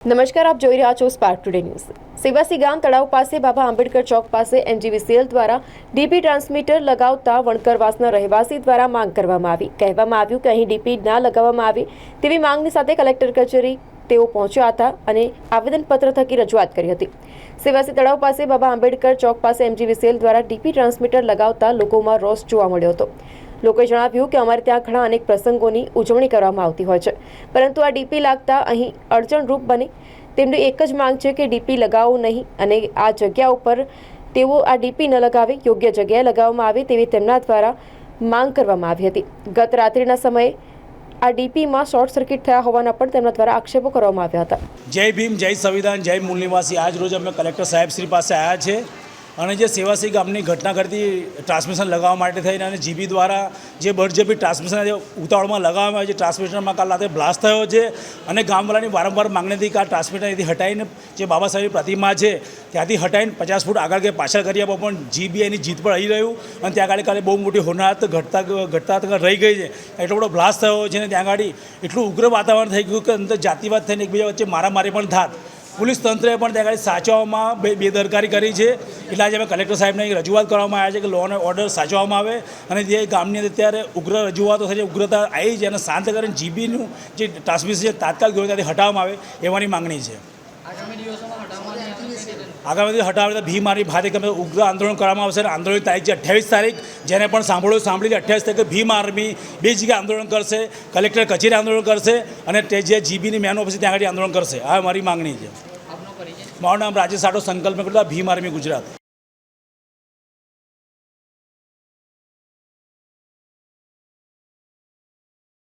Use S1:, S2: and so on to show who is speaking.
S1: નમસ્કાર, આપ જોઈ રહ્યા છો સ્પાર્ક ટુડે ન્યૂઝ સેવાસી ગામ તળાવ પાસે બાબા આંબેડકર ચોક પાસે એનજીવીસીએલ દ્વારા ડીપી ટ્રાન્સમીટર લગાવતા વણકરવાસના રહેવાસી દ્વારા માંગ કરવામાં આવી. કહેવામાં આવ્યું કે અહીં ડીપી ના લગાવવામાં આવે તેવી માંગની સાથે કલેક્ટર કચેરી તેઓ પહોંચ્યા હતા અને આવેદનપત્ર થકી રજૂઆત કરી હતી. સેવાસી તળાવ પાસે બાબા આંબેડકર ચોક પાસે એમજીવીસીએલ દ્વારા ડીપી ટ્રાન્સમીટર લગાવતા લોકોમાં રોષ જોવા મળ્યો હતો. લોકોએ જણાવ્યું કે અમારે ત્યાં ઘણા અનેક પ્રસંગોની ઉજવણી કરવામાં આવતી હોય છે. પરંતુ આ ડીપી લાગતા અહીં અડચણરૂપ બને. તેમની એક જ માંગ છે કે ડીપી લગાવવું નહીં અને આ જગ્યા ઉપર તેઓ આ ડીપી ન લગાવે, યોગ્ય જગ્યાએ લગાવવામાં આવે તેવી તેમના દ્વારા માંગ કરવામાં આવી હતી. ગત રાત્રિના સમયે આ ડીપીમાં શોર્ટ સર્કિટ થયા હોવાના પણ તેમના દ્વારા આક્ષેપો કરવામાં આવ્યા હતા.
S2: જય ભીમ, જય સંવિધાન, જય મૂળ નિવાસી. આજ રોજ અમે કલેક્ટર સાહેબ શ્રી પાસે આવ્યા છે. અને જે સેવાસી ગામની ઘટના ઘટતી ટ્રાન્સમિશન લગાવવા માટે થઈને અને જીબી દ્વારા જે બળજબી ટ્રાન્સમિશન જે ઉતાવળમાં લગાવવામાં આવે છે, ટ્રાન્સમિશનમાં કાલ રાતે બ્લાસ્ટ થયો છે અને ગામવાળાની વારંવાર માંગણી હતી કે આ ટ્રાન્સમિટર અહીંથી હટાવીને જે બાબા સાહેબની પ્રતિમા છે, ત્યાંથી હટાવીને પચાસ ફૂટ આગળ કે પાછળ કરી આપો, પણ જીબી એની જીત પર રહી રહ્યું અને ત્યાં આગળ કાલે બહુ મોટી હોનારત ઘટતા ઘટતા રહી ગઈ છે. એટલો બધો બ્લાસ્ટ થયો છે ને ત્યાં આગળ એટલું ઉગ્ર વાતાવરણ થઈ ગયું કે અંદર જાતિવાદ થઈને એકબીજા વચ્ચે મારામારી પણ થાત. પોલીસ તંત્રએ પણ ત્યાં આગળ સાચવવામાં બે બેદરકારી કરી છે. એટલે આજે અમે કલેક્ટર સાહેબને રજૂઆત કરવામાં આવ્યા છે કે લો અને ઓર્ડર સાચવવામાં આવે અને જે ગામની અંદર અત્યારે ઉગ્ર રજૂઆતો થઈ છે ઉગ્રતા આવી છે અને શાંત કરીને જીબીનું જે ટ્રાન્સમિશન છે તાત્કાલિક ધોરણે ત્યાંથી હટાવવામાં આવે એવાની માંગણી છે.
S3: આગામી
S2: દિવસ હટાવે તો ભીમ આર્મી ભારે ગમે ઉગ્ર આંદોલન કરવામાં આવશે અને આંદોલન તારીખ છે અઠ્યાવીસ તારીખ. જેને પણ સાંભળ્યું સાંભળી અઠ્યાવીસ તારીખે ભીમ આર્મી બે જગ્યાએ આંદોલન કરશે કલેક્ટર કચેરી આંદોલન કરશે અને તે જે જીબીની મેન ઓફિસ ત્યાં આગળ આંદોલન કરશે. આ મારી માંગણી છે. મારું નામ રાજેશ સાટો સંકલ્પ કરતા ભીમ આર્મી ગુજરાત.